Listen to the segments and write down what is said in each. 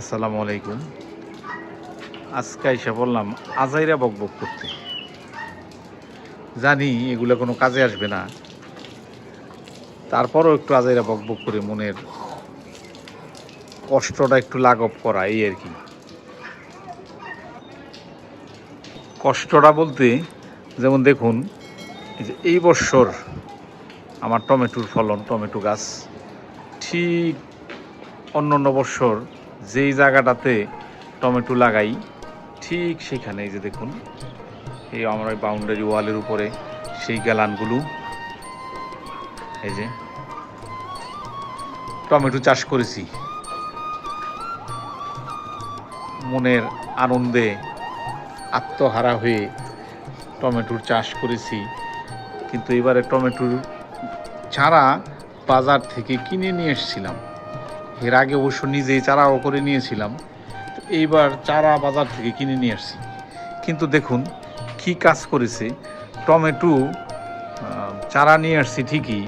আসসালামু আলাইকুম। আজকে এসে বললাম, আজাইরা বকবক করতে। জানি এগুলো কোনো কাজে আসবে না। তারপরও একটু আজাইরা বকবক করে মনের কষ্টটা একটু লাঘব করা, এই আর কি। কষ্টটা বলতে, যেমন দেখুন যে এই বছর আমার টমেটোর ফলন, টমেটো গাছ, ঠিক অন্য অন্য বছর যেই জায়গাটাতে টমেটো লাগাই, ঠিক সেখানে এই যে দেখুন, এই আমার ওই বাউন্ডারি ওয়ালের উপরে সেই গ্যালানগুলো এই যে টমেটো চাষ করেছি। মনের আনন্দে আত্মহারা হয়ে টমেটোর চাষ করেছি। কিন্তু এবারে টমেটোর চারা বাজার থেকে কিনে নিয়ে এসেছিলাম। এর আগে অবশ্য নিজেই চারাও করে নিয়েছিলাম। এইবার চারা বাজার থেকে কিনে নিয়ে আসছি। কিন্তু দেখুন, কি কাজ করেছে। টমেটো চারা নিয়ে আসছি ঠিকই,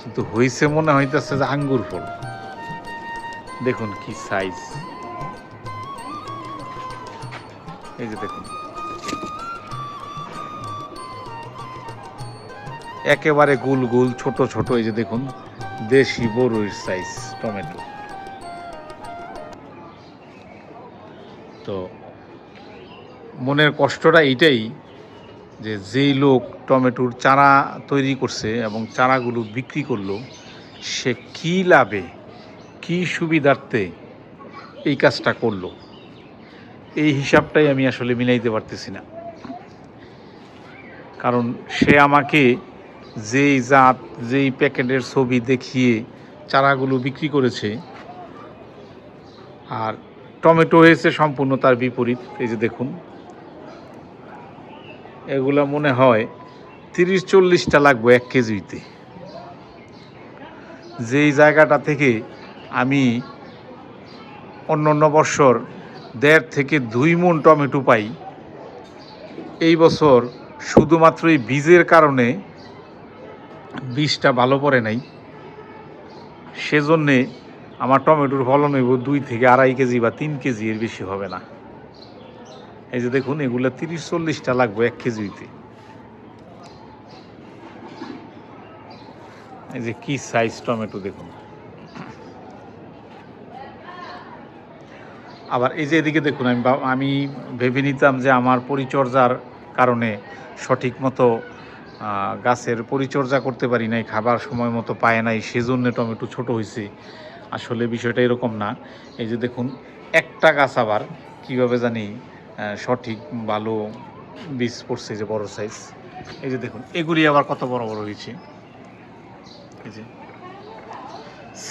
কিন্তু হয়েছে মনে হইতেছে যে আঙ্গুর ফল। দেখুন কি সাইজ এই যে দেখুন। একেবারে গুল গুল, ছোট ছোট, এই যে দেখুন, দেশি বড়ইর সাইজ টমেটো। তো মনের কষ্টটা এইটাই যে যেই লোক টমেটোর চারা তৈরি করছে এবং চারাগুলো বিক্রি করল, সে কী লাভে, কী সুবিধার্থে এই কাজটা করল? এই হিসাবটাই আমি আসলে মিলাইতে পারতেছি না। কারণ সে আমাকে যেই জাত, যেই প্যাকেটের ছবি দেখিয়ে চারাগুলো বিক্রি করেছে, আর টমেটো হয়েছে সম্পূর্ণ তার বিপরীত, এই যে দেখুন। এগুলা মনে হয় তিরিশ চল্লিশটা লাগবে এক কেজিতে। যেই জায়গাটা থেকে আমি অন্য অন্য বছর দেড় থেকে দুই মন টমেটো পাই, এই বছর শুধুমাত্র এই বীজের কারণে বীজটা ভালো পড়ে নাই। সেজন্যে আমার টমেটোর ফলন হইব দুই থেকে আড়াই কেজি বা তিন কেজি, এর বেশি হবে না। এই যে দেখুন, এগুলো তিরিশ চল্লিশটা লাগবে এক কেজিতে এই যে কি সাইজ টমেটো দেখুন। আবার এই যে এদিকে দেখুন, আমি আমি ভেবে নিতাম যে আমার পরিচর্যার কারণে সঠিক মতো গাছের পরিচর্যা করতে পারি নাই, খাবার সময় মতো পায় নাই, সেজন্য টমেটো ছোট হয়েছে আসলে বিষয়টা এরকম না। এই যে দেখুন, একটা গাছ আবার কীভাবে জানি সঠিক ভালো বীজ পড়ছে যে বড় সাইজ এই যে দেখুন, এগুলি আবার কত বড় বড় হয়েছে। এই যে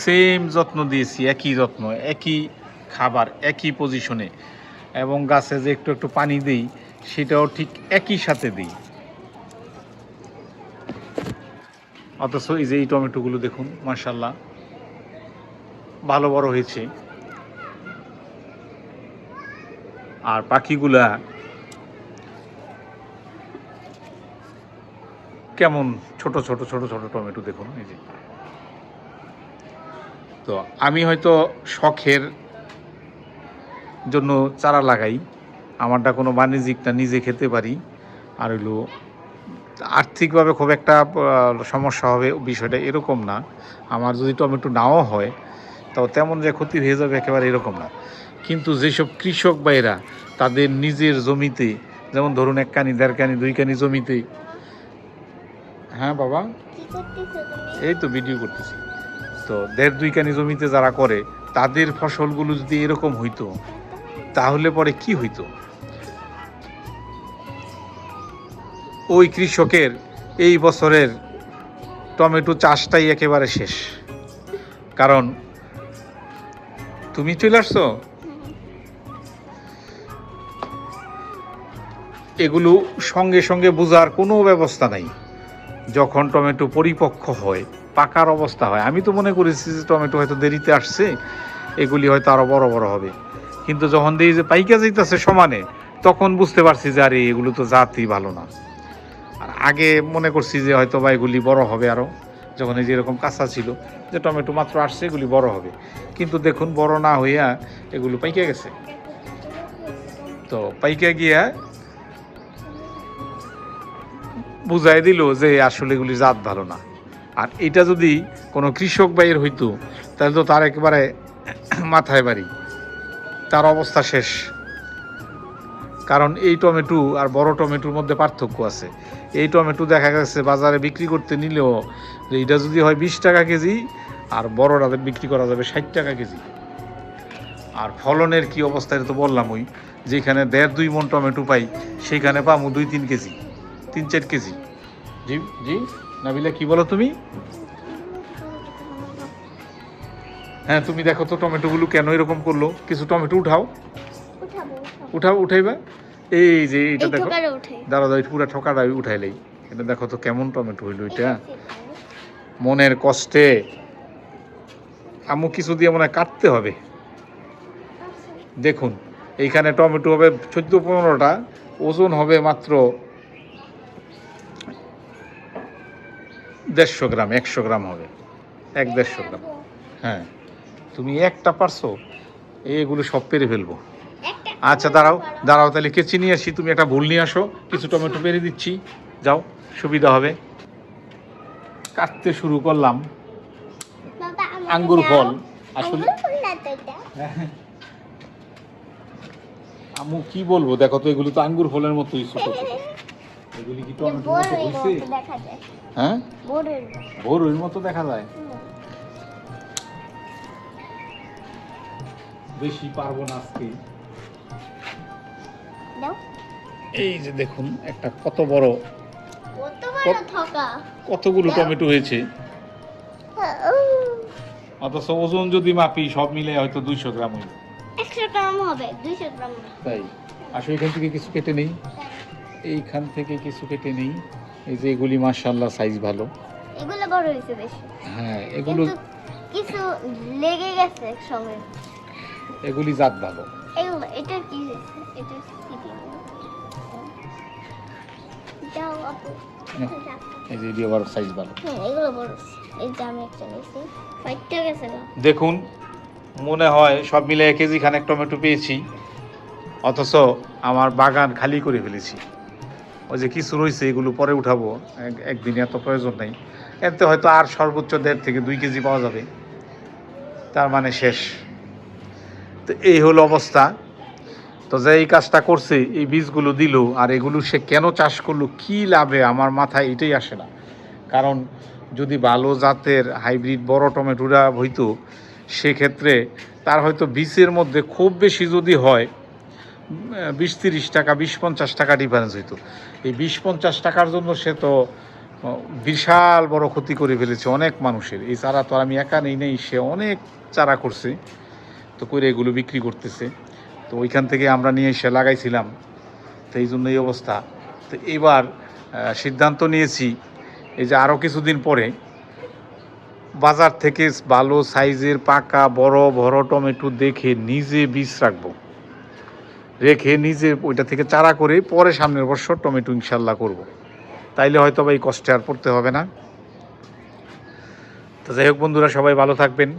সেম যত্ন দিয়েছি, একই যত্ন, একই খাবার, একই পজিশনে এবং গাছে যে একটু একটু পানি দিই, সেটাও ঠিক একই সাথে দিই। অথচ এই যে এই টমেটোগুলো দেখুন মার্শাল্লাহ ভালো বড় হয়েছে। আর পাখিগুলা কেমন ছোট ছোট ছোট ছোট টমেটো দেখুন, এই যে। তো আমি হয়তো শখের জন্য চারা লাগাই, আমারটা কোনো বাণিজ্যিক না, নিজে খেতে পারি। আর হইল আর্থিকভাবে খুব একটা সমস্যা হবে বিষয়টা এরকম না। আমার যদি টমেটো নাও হয় তাও তেমন যে ক্ষতি হয়ে যাবে একেবারে এরকম না। কিন্তু যেসব কৃষক ভাইরা তাদের নিজের জমিতে যেমন ধরুন এক কানি দেড় কানি দুই কানি জমিতে। হ্যাঁ বাবা? এই তো ভিডিও করতেছি। তো দেড় দুই কানি জমিতে যারা করে তাদের ফসলগুলো যদি এরকম হইতো তাহলে পরে কি হইতো? ওই কৃষকের এই বছরের টমেটো চাষটাই একেবারে শেষ। কারণ তুমি চলে আসছো? এগুলো সঙ্গে সঙ্গে বোঝার কোনো ব্যবস্থা নাই। যখন টমেটো পরিপক্ক হয়, পাকার অবস্থা হয়। আমি তো মনে করেছি যে টমেটো হয়তো দেরিতে আসছে, এগুলি হয়তো আরও বড় বড় হবে। কিন্তু যখন দেখি যে পাইকা যাইতেছে সমানে, তখন বুঝতে পারছি যে আরে, এগুলো তো জাতই ভালো না। আর আগে মনে করছি যে হয়তো বা এগুলি বড় হবে আরও। যখন এই যে এরকম কাঁচা ছিল, যে টমেটো মাত্র আসছে, এগুলি বড় হবে। কিন্তু দেখুন, বড় না হইয়া এগুলো পাইকে গেছে। তো পাইকে গিয়া বুঝাই দিল যে আসলে এগুলি জাত ভালো না। আর এটা যদি কোনো কৃষক বাইয়ের হইতো, তাহলে তো তার একেবারে মাথায় বাড়ি। তার অবস্থা শেষ। কারণ এই টমেটো আর বড় টমেটোর মধ্যে পার্থক্য আছে। এই টমেটো দেখা গেছে বাজারে বিক্রি করতে নিলেও এটা যদি হয় বিশ টাকা কেজি আর বড়টা বিক্রি করা যাবে ষাট টাকা কেজি। আর ফলনের কি অবস্থা এটা তো বললাম ওই যেখানে দেড় দুই মন টমেটো পাই সেখানে পামু দুই তিন কেজি তিন চার কেজি। জি জি নাবিলা কি বলো তুমি? হ্যাঁ তুমি দেখো তো টমেটোগুলো কেন এরকম করল? কিছু টমেটো উঠাও। উঠাও উঠাইবা। এই যে এটা দেখো। দাঁড়া দাঁড়া পুরো ঠকাটা উঠাইলেই এটা দেখো তো কেমন টমেটো হইল এটা। মনের কষ্টে। আমু কিছু দিয়ে মনে হয় কাটতে হবে। দেখুন এইখানে টমেটো হবে চোদ্দ পনেরোটা ওজন হবে মাত্র দেড়শো গ্রাম একশো গ্রাম হবে। এক দেড়শো গ্রাম। হ্যাঁ। তুমি একটা পারছ এগুলো সব পেরে ফেলব। আচ্ছা দাঁড়াও দাঁড়াও তাহলে কেচি নিয়ে আসি। তুমি একটা ভুল নিয়ে আসো। কিছু টমেটো পেরে দিচ্ছি। যাও সুবিধা হবে। কাটতে শুরু করলাম। আঙ্গুর ফল। আসলে। আমু কি বলব? দেখো তো এগুলো তো আঙ্গুর ফলের মতোই ছোট ছোট। এগুলি কি বড়ের হইছে। হ্যাঁ? বড়ের মতো। দেখা যায়? বেশি পারব না আজকে। দাও। এই যে দেখুন একটা কত বড় কত বড় থকা। কতগুলো টমেটো হয়েছে? উহ, অথচ ওজন যদি মাপি সব মিলে হয়তো দুইশো গ্রাম হইবে 100 গ্রাম হবে 200 গ্রাম তাই? আসলে এখান থেকে কিছু কেটে নেই? এইখান থেকে কিছু কেটে নেই? এই যে এগুলি মার্শাল্লাহ সাইজ ভালো। এগুলো বড় হয়েছে বেশি। হ্যাঁ এগুলো কিছু লেগে গেছে একসঙ্গে। এগুলি জাত ভালো। এগুলো এটা কি এটা কি দাও আপু হুম। দাও। এই যে এটি আবার সাইজ ভালো। হুম এগুলো বড়। এই যে আমি একটা নিয়েছি ফাইটটা গেছে গা দেখুন মনে হয় সব মিলে এক কেজি খানেক টমেটো পেয়েছি। অথচ আমার বাগান খালি করে ফেলেছি। ওই যে কিছু রয়েছে এগুলো পরে উঠাবো। এক- একদিনে এত প্রয়োজন নেই। এতে হয়তো আর সর্বোচ্চ দেড় থেকে দুই কেজি পাওয়া যাবে। তার মানে শেষ। তো এই হলো অবস্থা। তো যে এই কাজটা করছে, এই বীজগুলো দিল, আর এগুলো সে কেন চাষ করল, কি লাভে, আমার মাথায় এটাই আসে না। কারণ যদি ভালো জাতের হাইব্রিড বড় টমেটোরা হইতো, সেক্ষেত্রে তার হয়তো বীজের মধ্যে খুব বেশি যদি হয় বিশ তিরিশ টাকা, বিশ পঞ্চাশ টাকা ডিফারেন্স হইতো। এই বিশ পঞ্চাশ টাকার জন্য সে তো বিশাল বড় ক্ষতি করে ফেলেছে অনেক মানুষের। এই চারা তো আমি একা নেই নেই, সে অনেক চারা করছে। তো করে এগুলো বিক্রি করতেছে। তো ওইখান থেকে আমরা নিয়ে এসে লাগাইছিলাম। তো এই জন্য এই অবস্থা। তো এবার সিদ্ধান্ত নিয়েছি, এই যে আরও কিছুদিন পরে বাজার থেকে ভালো সাইজের পাকা, বড় বড় টমেটো দেখে নিজে বীজ রাখব। রেখে নিজে ওইটা থেকে চারা করে পরে সামনের বছর টমেটো ইনশাল্লাহ করব। তাইলে হয়তো বা এই কষ্টে আর পড়তে হবে না। তো যাই হোক বন্ধুরা, সবাই ভালো থাকবেন।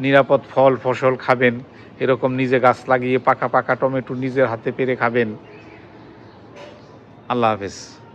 নিরাপদ ফল, ফসল খাবেন। এরকম নিজে গাছ লাগিয়ে পাকা পাকা টমেটো নিজের হাতে পেরে খাবেন। আল্লাহ হাফেজ।